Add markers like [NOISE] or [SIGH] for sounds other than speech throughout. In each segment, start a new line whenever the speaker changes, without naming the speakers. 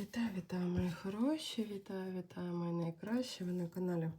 Вітаю, вітаю, мої хороші, вітаю, вітаю, мої найкращі. Ви на каналі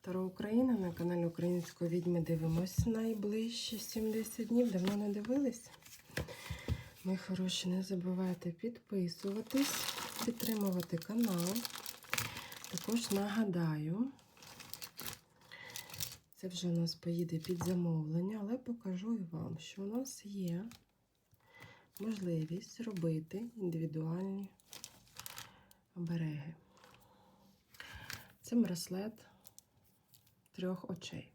Таро Україна, на каналі Української відьми дивимось найближчі 70 днів. Давно не дивились. Мої хороші, не забувайте підписуватись, підтримувати канал. Також нагадаю, це вже у нас поїде під замовлення, але покажу і вам, що у нас є можливість робити індивідуальні обереги. Це браслет трьох очей.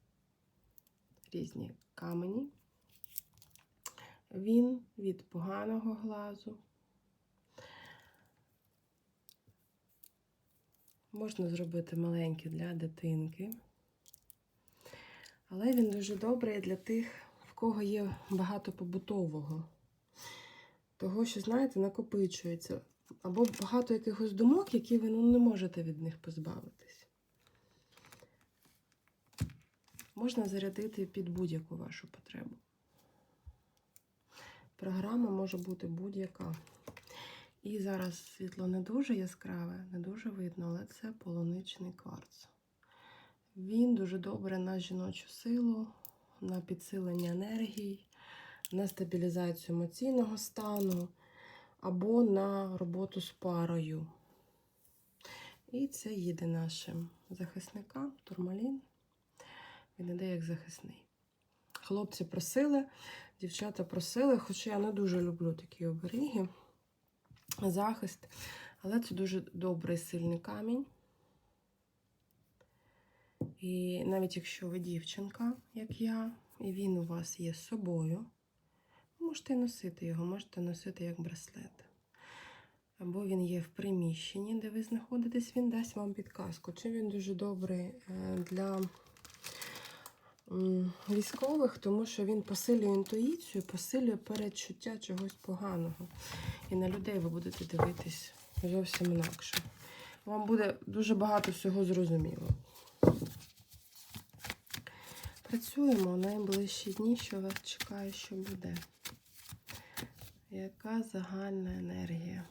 Різні камені. Він від поганого глазу. Можна зробити маленький для дитинки. Але він дуже добрий для тих, в кого є багато побутового. Того, що, знаєте, накопичується. Або багато якихось думок, які ви ну, не можете від них позбавитись. Можна зарядити під будь-яку вашу потребу. Програма може бути будь-яка. І зараз світло не дуже яскраве, не дуже видно, але це полуничний кварц. Він дуже добре на жіночу силу, на підсилення енергії, на стабілізацію емоційного стану або на роботу з парою. І це їде нашим захисникам, турмалін. Він іде як захисний. Хлопці просили, дівчата просили, хоча я не дуже люблю такі оберіги, захист, але це дуже добрий сильний камінь. І навіть якщо ви дівчинка, як я, і він у вас є з собою, можете носити його, можете носити як браслет. Або він є в приміщенні, де ви знаходитесь, він дасть вам підказку. Чи він дуже добрий е, для військових, тому що він посилює інтуїцію, посилює передчуття чогось поганого. І на людей ви будете дивитись зовсім інакше. Вам буде дуже багато всього зрозуміло. Працюємо найближчі дні, що вас чекає, що буде. Яка загальна енергія?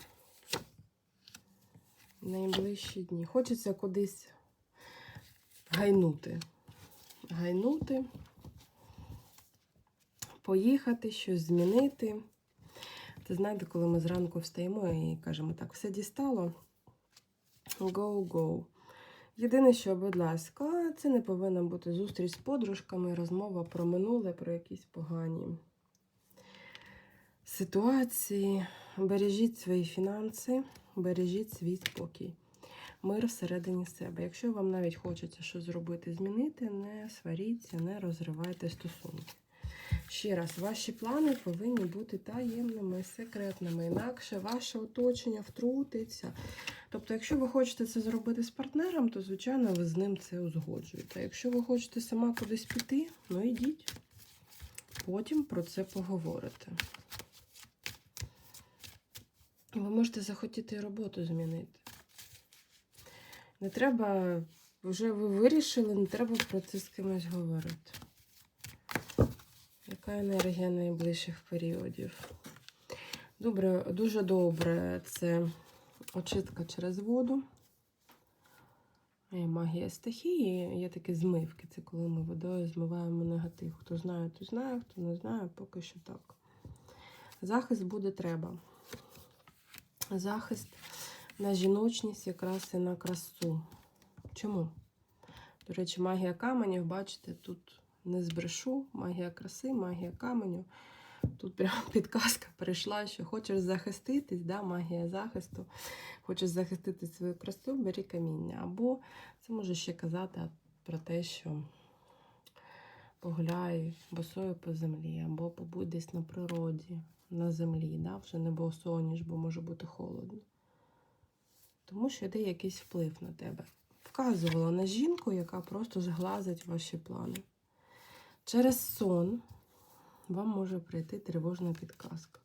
Найближчі дні. Хочеться кудись гайнути. Гайнути, поїхати, щось змінити. Це знаєте, коли ми зранку встаємо і кажемо, так, все дістало. Go. Єдине, що, будь ласка, це не повинна бути зустріч з подружками, розмова про минуле, про якісь погані ситуації. Бережіть свої фінанси, бережіть свій спокій. Мир всередині себе. Якщо вам навіть хочеться щось зробити, змінити, не сваріться, не розривайте стосунки. Ще раз, ваші плани повинні бути таємними, секретними. Інакше ваше оточення втрутиться. Тобто, якщо ви хочете це зробити з партнером, то, звичайно, ви з ним це узгоджуєте. Якщо ви хочете сама кудись піти, ну йдіть. Потім про це поговорите. Ви можете захотіти роботу змінити. Не треба, вже ви вирішили, не треба про це з кимось говорити. Яка енергія найближчих періодів? Добре, дуже добре це очистка через воду. Є магія стихії, є такі змивки. Це коли ми водою змиваємо негатив. Хто знає, то знає, хто не знає, поки що так. Захист буде треба. Захист на жіночність якраз і на красу. Чому? До речі, магія каменів, бачите, тут не збрешу, магія краси, магія каменю. Тут прямо [LAUGHS] підказка прийшла, що хочеш захиститись, да, магія захисту, хочеш захистити свою красу, бери каміння. Або це може ще казати про те, що погуляй босою по землі, або побудь десь на природі, на землі, да, вже не босоніж, бо може бути холодно. Тому що йде якийсь вплив на тебе. Вказувала на жінку, яка просто зглазить ваші плани. Через сон вам може прийти тривожна підказка.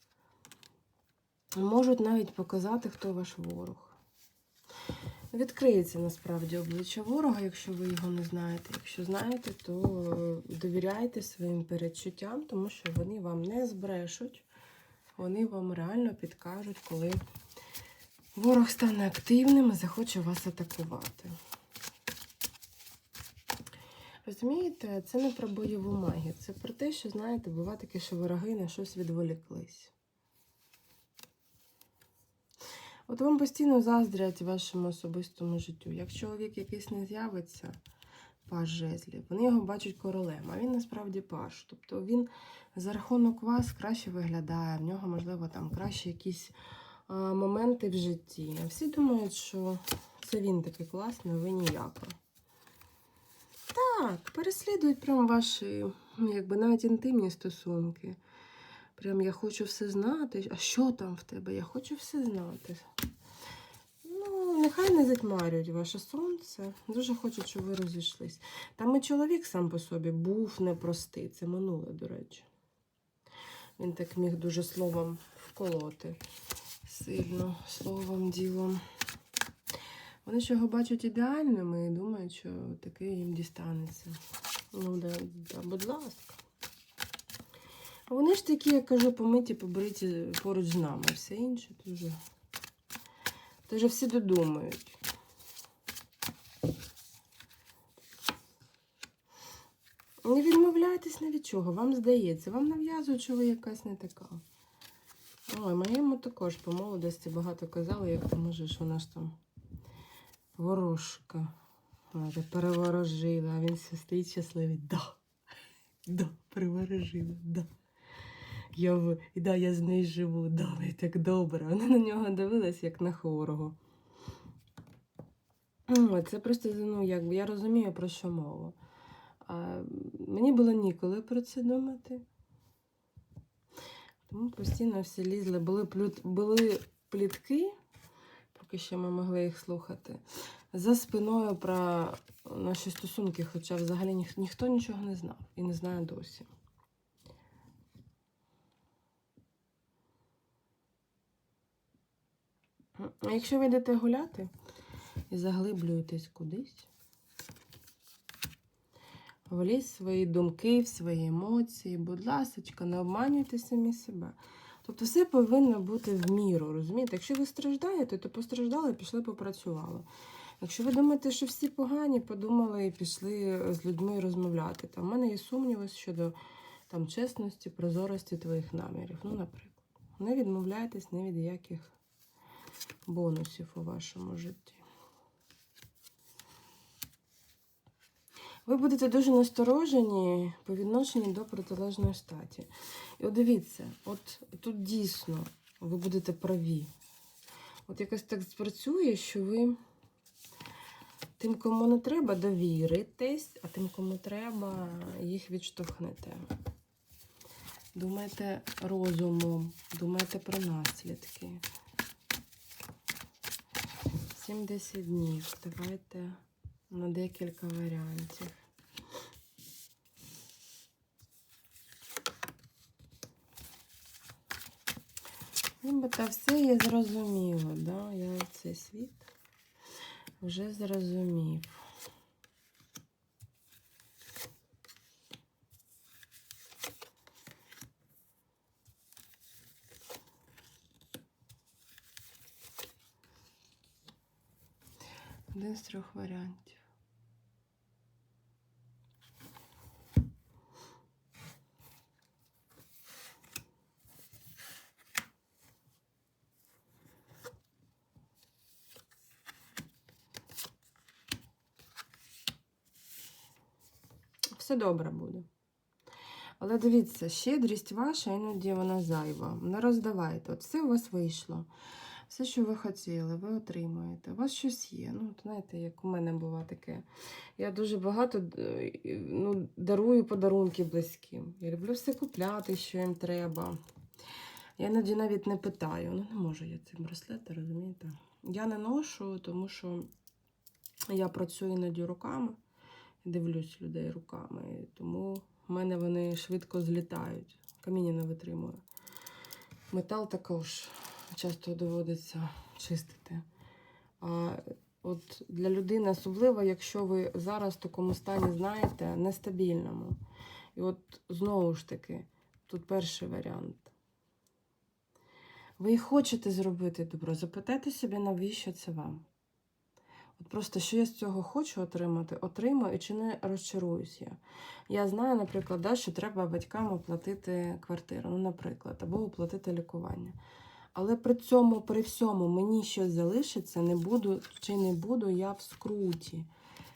Можуть навіть показати, хто ваш ворог. Відкриється насправді обличчя ворога, якщо ви його не знаєте. Якщо знаєте, то довіряйте своїм передчуттям, тому що вони вам не збрешуть, вони вам реально підкажуть, коли Ворог стане активним і захоче вас атакувати. Розумієте, це не про бойову магію, це про те, що, знаєте, буває таке, що вороги на щось відволіклись. От вам постійно заздрять вашому особистому життю. Як чоловік якийсь не з'явиться, паж жезлів, вони його бачать королем, а він насправді паж. Тобто він за рахунок вас краще виглядає, в нього, можливо, там краще якісь а, моменти в житті. Всі думають, що це він такий класний, ви ніяка. Так, переслідують прям ваші, ну, якби навіть інтимні стосунки. Прям я хочу все знати. А що там в тебе? Я хочу все знати. Ну, нехай не затьмарюють ваше сонце. Дуже хочуть, щоб ви розійшлись. Там і чоловік сам по собі був непростий. Це минуле, до речі. Він так міг дуже словом вколоти. Сильно, словом, ділом. Вони ж його бачать ідеальним і думають, що таке їм дістанеться. Ну, да, да, будь ласка. А вони ж такі, я кажу, помиті, побриті поруч з нами. Все інше то вже всі додумають. Не відмовляйтесь ні від чого, вам здається, вам нав'язують, що ви якась не така. Ой, моєму також по молодості багато казали, як ти можеш, вона ж там ворожка. Так переворожила, а він все стоїть щасливий. Да. Да, переворожила, да. Я, в... і да, я з нею живу, да, і так добре. Вона на нього дивилась, як на хворого. Це просто, ну, якби я розумію, про що мова. А, мені було ніколи про це думати. Тому постійно всі лізли. Були, плют... були плітки, поки ще ми могли їх слухати, за спиною про наші стосунки, хоча взагалі ніх... ніхто нічого не знав і не знає досі. А якщо ви йдете гуляти і заглиблюєтесь кудись, в ліс свої думки, свої емоції, будь ласка, не обманюйте самі себе. Тобто все повинно бути в міру, розумієте? Якщо ви страждаєте, то постраждали, пішли, попрацювали. Якщо ви думаєте, що всі погані, подумали і пішли з людьми розмовляти. Там, У мене є сумніви щодо там, чесності, прозорості твоїх намірів. Ну, наприклад, не відмовляйтесь ні від яких бонусів у вашому житті. Ви будете дуже насторожені по відношенню до протилежної статі. І от дивіться, от тут дійсно ви будете праві. От якось так спрацює, що ви тим, кому не треба, довіритесь, а тим, кому треба, їх відштовхнете. Думайте розумом, думайте про наслідки. 70 днів. Давайте на декілька варіантів. Нібито все я зрозуміла, да? я цей світ вже зрозумів. Один з трьох варіантів. Все добре буде. Але дивіться, щедрість ваша, іноді вона зайва. Не роздавайте. От все у вас вийшло. Все, що ви хотіли, ви отримуєте. У вас щось є. Ну, знаєте, як у мене було таке. Я дуже багато е, ну, дарую подарунки близьким. Я люблю все купляти, що їм треба. Я іноді навіть не питаю. Ну, не можу я цим браслети, розумієте? Я не ношу, тому що я працюю іноді руками, дивлюсь людей руками. Тому в мене вони швидко злітають. Каміння не витримує. Метал також часто доводиться чистити. А от для людини, особливо, якщо ви зараз в такому стані знаєте, нестабільному. І от знову ж таки, тут перший варіант. Ви хочете зробити добро, запитайте собі, навіщо це вам. От просто що я з цього хочу отримати, отримаю і чи не розчаруюсь я. Я знаю, наприклад, да, що треба батькам оплатити квартиру, ну, наприклад, або оплатити лікування. Але при цьому, при всьому, мені щось залишиться, не буду чи не буду я в скруті.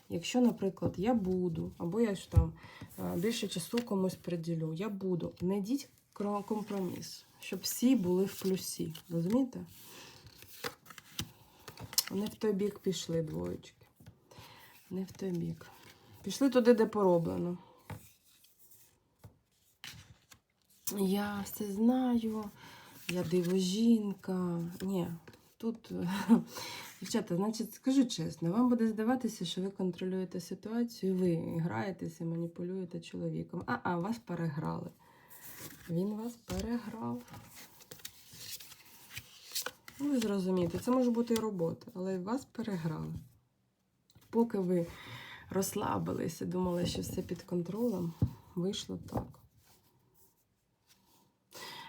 Якщо, наприклад, я буду, або я ж там е, більше часу комусь приділю, я буду. Не компроміс, щоб всі були в плюсі. Розумієте? Вони в той бік пішли двоєчки. Не в той бік. Пішли туди, де пороблено. Я все знаю, я диво жінка. Ні, тут, [LAUGHS] дівчата, значить, скажу чесно, вам буде здаватися, що ви контролюєте ситуацію, ви граєтеся, маніпулюєте чоловіком. А-а, вас переграли. Він вас переграв. Ну, ви зрозумієте, це може бути і робота, але вас переграли. Поки ви розслабилися, думали, що все під контролем, вийшло так.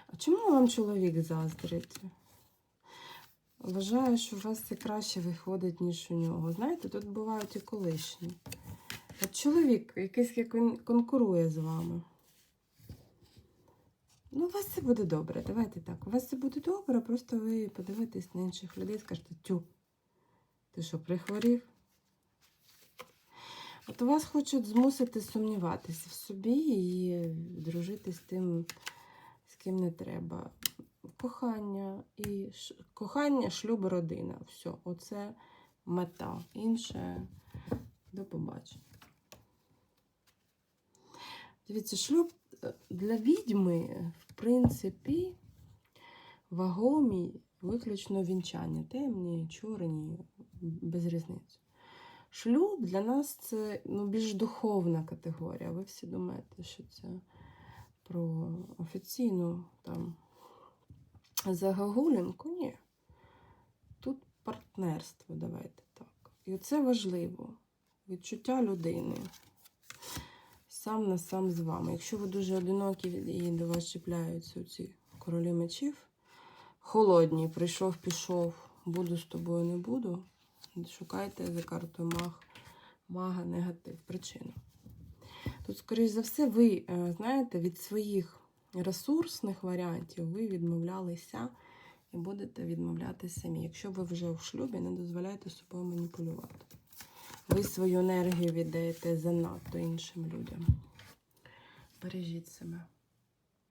А чому вам чоловік заздрить? Вважаю, що у вас це краще виходить, ніж у нього. Знаєте, тут бувають і колишні. От чоловік якийсь як він конкурує з вами. Ну, у вас це буде добре. Давайте так. У вас це буде добре, просто ви подивитесь на інших людей і скажете, тю, ти що, прихворів? От у вас хочуть змусити сумніватися в собі і дружити з тим, з ким не треба. Кохання і ш... кохання, шлюб, родина. Все, оце мета. Інше до побачення. Дивіться, шлюб для відьми, в принципі, вагомі виключно вінчання. Темні, чорні, без різниці. Шлюб для нас це ну, більш духовна категорія. Ви всі думаєте, що це про офіційну там загогулінку? Ні. Тут партнерство, давайте так. І це важливо. Відчуття людини. Сам на сам з вами. Якщо ви дуже одинокі і до вас чіпляються ці королі мечів, холодні, прийшов, пішов, буду з тобою, не буду. Шукайте за картою маг, мага, негатив, причину. Тут, скоріш за все, ви, е, знаєте, від своїх ресурсних варіантів ви відмовлялися і будете відмовляти самі. Якщо ви вже в шлюбі, не дозволяйте собою маніпулювати. Ви свою енергію віддаєте занадто іншим людям. Бережіть себе.